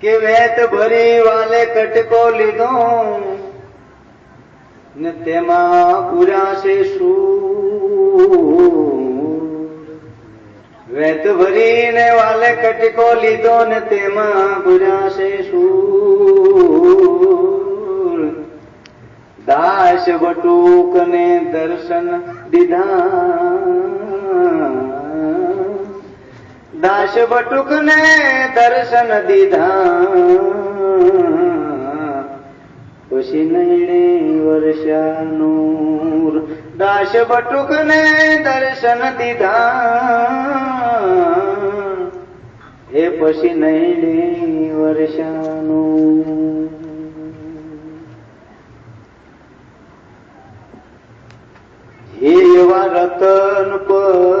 કે વેત ભરી વાલે કટકો લીધો. ને તેમાં પુરાશે શું? વેત ભરીને વાલે કટકો લીધો ને તેમાં પુરાશે શું? દાસ બટુક ને દર્શન દીધા. દાસ બટુક ને દર્શન દીધા. પછી નૈણે વર્ષાનું દાસ બટુક ને દર્શન દીધા. એ પછી નૈણે વર્ષાનું હે એવા રતન પર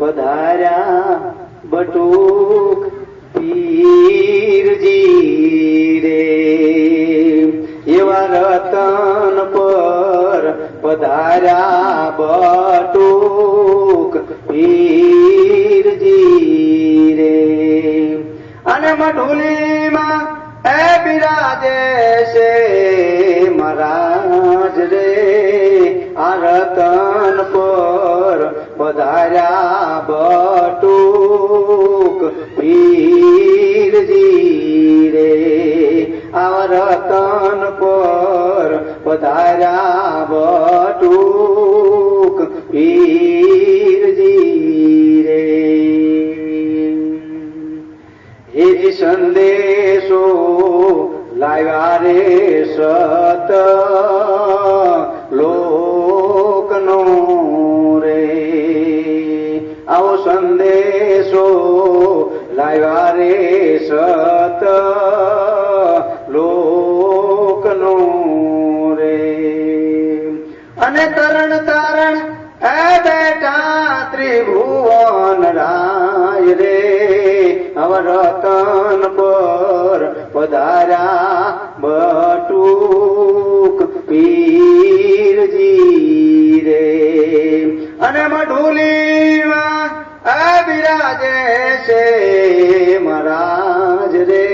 પધાર્યા, બટુક પીરજી રે. એવા રતન પર પધાર્યા, બટુક પીરજી રે. અને મઢુલીમાં એ બિરાજે છે, મહારાજ રે, આ રતન પધાર્યા બટુક. પીરજી રે આ રતન પર પધાર્યા બટુક. પીરજી રે એ સંદેશો, લાવ્યા રે સત સંદેશો લાવ્યા રે સત લોકનો રે. અને તરણ તારણ એ બેટા ત્રિભુવન રાય રે. અવરતન પર પધાર્યા બટુક પીરજી મહારાજ રે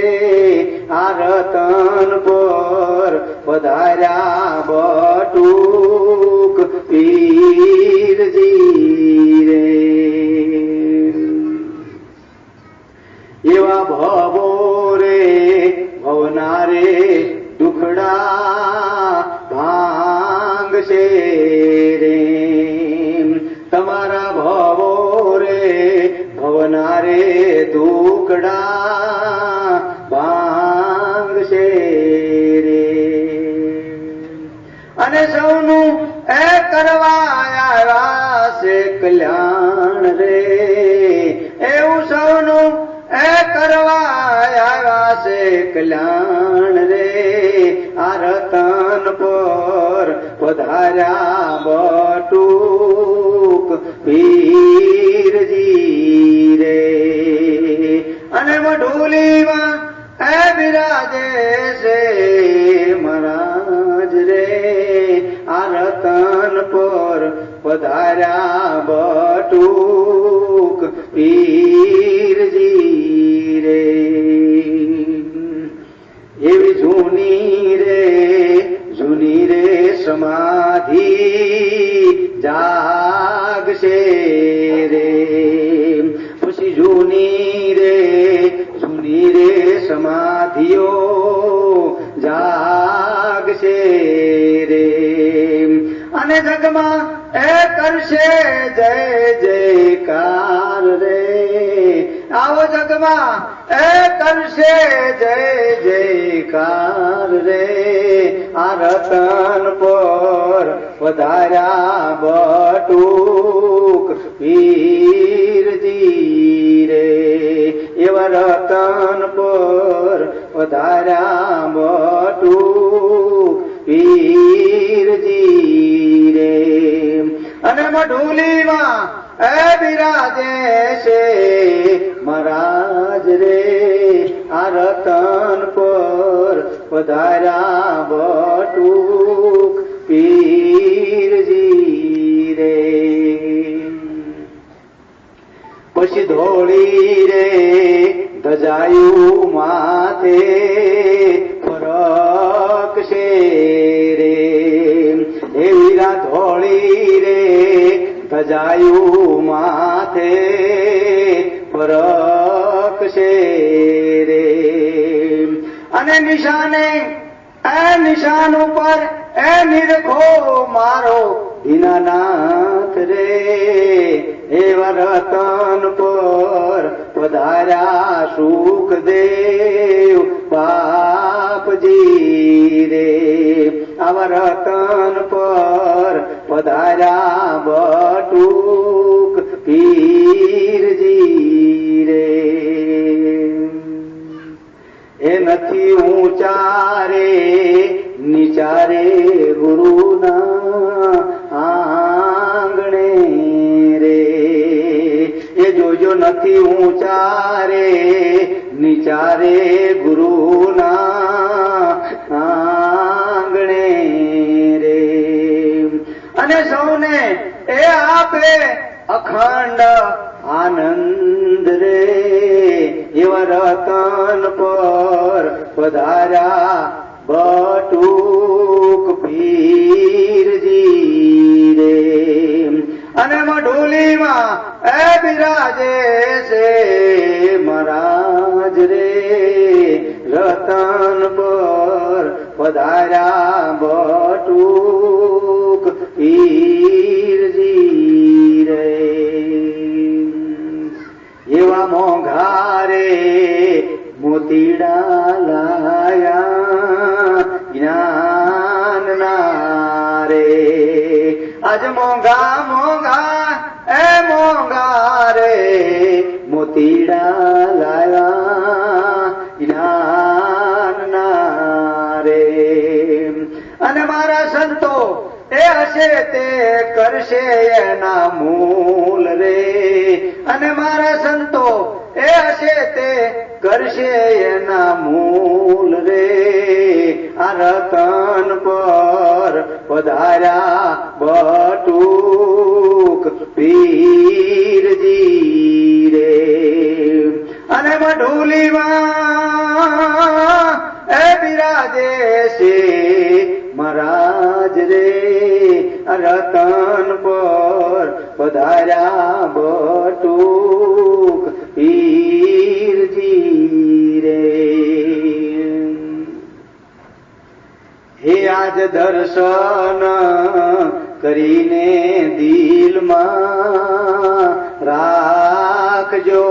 આ રતન પર પધાર્યા બટુક દુખડા ભાંગશે રે અને સૌનું એ કરવા આવ્યા કલ્યાણ રે. એવું સૌનું એ કરવા આવ્યા છે કલ્યાણ રે. આ રતન પર પધાર્યા બટુક પીરજી અને ઢોલીમાં એ બિરાજે છે, મહારાજ રે. આ રતન પર પધાર્યા બટુક પીરજી રે. એવી જૂની રે જૂની રે સમાધિ જાગશે રે. સમાધિઓ જાગશે રે. અને જગમાં એ કરશે જય જયકાર રે. આવો જગમાં એ કરશે જય જયકાર રે. આ રતન પર વધાર્યા બટુક પીરજી રે. એવા રતન પર વધાર્યા બટુક પીરજી રે. અને મઢુલીમાં એ બિરાજે છે મહારાજ રે. આ રતન પર વધાર્યા બટુક પીરજી રે. પછી ધોળી રે ધજાયું માથે ફરક છે રે. એવી ધોળી રે ધજાયું માથે ફરક છે રે. અને નિશાને, એ નિશાન ઉપર, એ નિરખો મારો દીનાનાથ રે એવા રતન પર પધાર્યા સુખ દેવ બાપજી રે આવા પર પધાર્યા બટુક પીરજી રે એ નથી ઊંચા રે નીચા રે ગુરુના જોજો નથી ઊંચા રે ગુરુના આંગણે રે. અને સૌને એ આપે અખંડ આનંદ રે. એવા રતન પર પધાર્યા બટુક પીરજી રે. અને એ બિરાજે છે મહારાજ રે, રતન પર પધાર્યા બટુક પીરજી રે. એવા મોંઘારે મોતીડા લાયા જ્ઞાન ના રે. આજ મોઘા મોંઘા એ મોંઘા રે મોતીડા લાયા જ્ઞાન રે અને મારા સંતો, એ હશે તે કરશે એના મૂલ રે. અને મારા સંતો, એ હશે તે કરશે એના મૂલ રે. આ રતન પર પધાર્યા પીરજી રે. અને મઢુલીમાં એ બિરાજે છે મહારાજ રે. રતન પર પધાર્યા બટુક પીરજી રે. હે આજ દર્શન કરીને દિલમાં રાખજો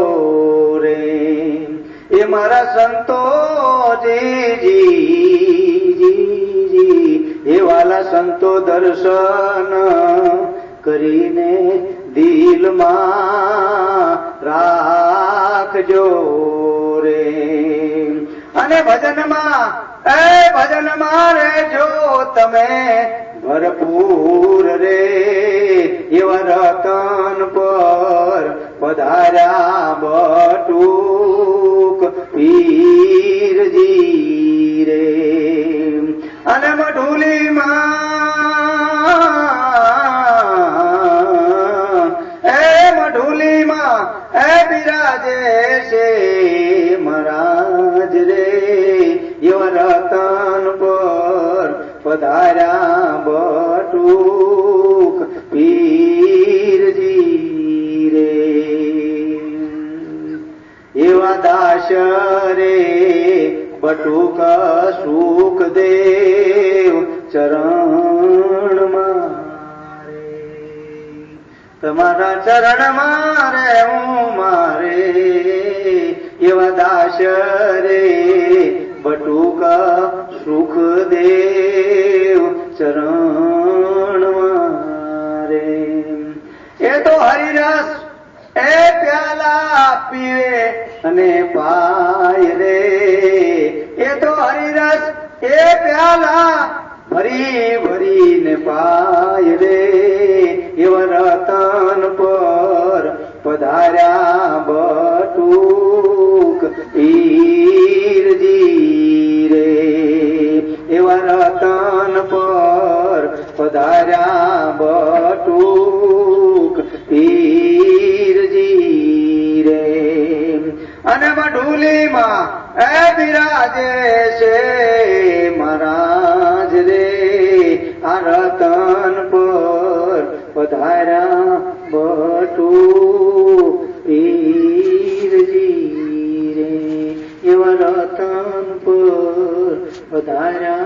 રે. એ મારા સંતો એ વાલા સંતો દર્શન કરીને દિલમાં રાખજો રે. અને ભજનમાં, એ ભજનમાં રેજો તમે. ભરપૂર રે એવા રતન પર પધાર્યા બટુક પીરજી રે. અને મઢુલીમાં પધાર્યા બટુક પીરજી રે એવા દાસ રે બટુક સુખ દેવ ચરણ મારે. તમારા ચરણ મારે, હું મારે. એવા દાસ રે બટુક સુખ દેવ ચરણ મારે એ તો હરિરસ, એ પ્યાલા પીવે અને પાય રે. એ તો હરિરસ, એ પ્યાલા ભરી ભરીને પાય રે. એવા રતન પર પધાર્યા બટુક પીરજી પધાર્યા બટુક પીરજી રે. અને મઢુલીમાં એ બિરાજે છે મહારાજ રે. આ રતન પર પધાર્યા બટુ પીરજી રે. એવા રતન પર પધાર્યા